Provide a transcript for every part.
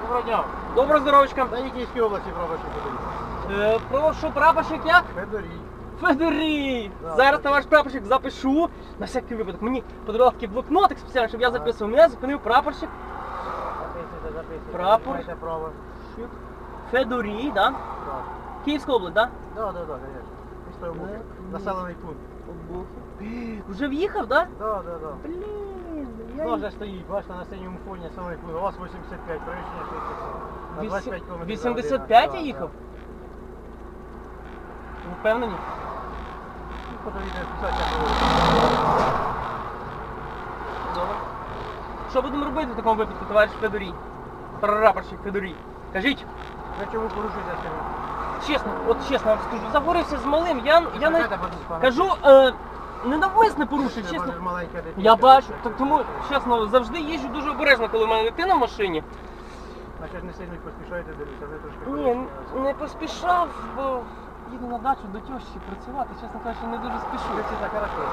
Доброго дня. Доброго здоров'ячка. Та Нікійській області прапорщик Федорій. Е, прошу прапорщик як? Федорій. Федорій! Зараз товариш прапорщик запишу. На всякий випадок. Мені подарував такий блокнотик спеціально, щоб я записував. Мене зупинив прапорщик. Записуйте, записуйте. Прапор. Маєте право. Федорій, да? Так. Київська область, да? Да, да, да, конечно. Місто Населений пункт. Вже в'їхав, да? Да, да, да. Блін, я... Вже стоїть, бачите, на синьому фоні населений пункт. У вас 85, перевищення швидкості. На 25 км. 85 я їхав? Ви Впевнені? Ну, фото відео 50 Добре. Що будемо робити в такому випадку, товариш Федорій? Прапорщик Федорій. Кажіть, Ви чому порушуєте себе? чесно, от чесно вам скажу, загорився з малим, я, я не Чекайте, кажу, е, ненавмисне порушив, чесно. Я бачу, так тому, чесно, завжди їжджу дуже обережно, коли в мене дитина в машині. Значить, не сильно поспішаєте, дивіться, ви трошки... Ні, не поспішав, бо їду на дачу до тещі працювати, чесно кажучи, не дуже спішу. Так хорошо.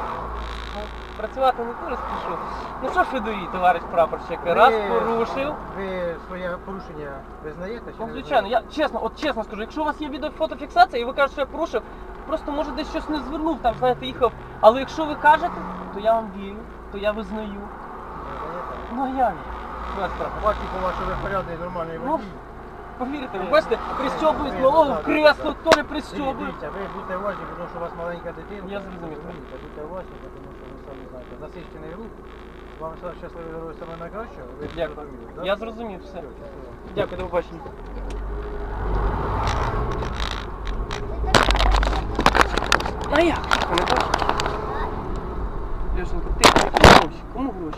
Ну, Працювати не дуже спішу. Ну що ж Федорій, товариш прапорщик, раз Ви- порушив. Ви своє порушення визнаєте чи Ну, не звичайно, я чесно, от чесно скажу, якщо у вас є відеофотофіксація і ви кажете, що я порушив, просто може десь щось не звернув, там, знаєте, їхав. Але якщо ви кажете, то я вам вірю, то я визнаю. Визнаєте? Ну а я ні. Без прав. Бачу по вашому ви порядний нормальний Ну, водій. Повірте, ви бачите, пристьобують малого в кресло, то не пристьобують. Дивіться, ви будьте уважні, тому що у вас маленька дитина. Я зрозумів. Розумієте, Будьте уважні, тому що ви самі знаєте. Насильственний рух. Вам все щасливо дороги саме найкращого. Ви Дякую. да? Я зрозумів все. Дякую, до побачення. А як? Лешенька, ти кому гроші? Кому гроші?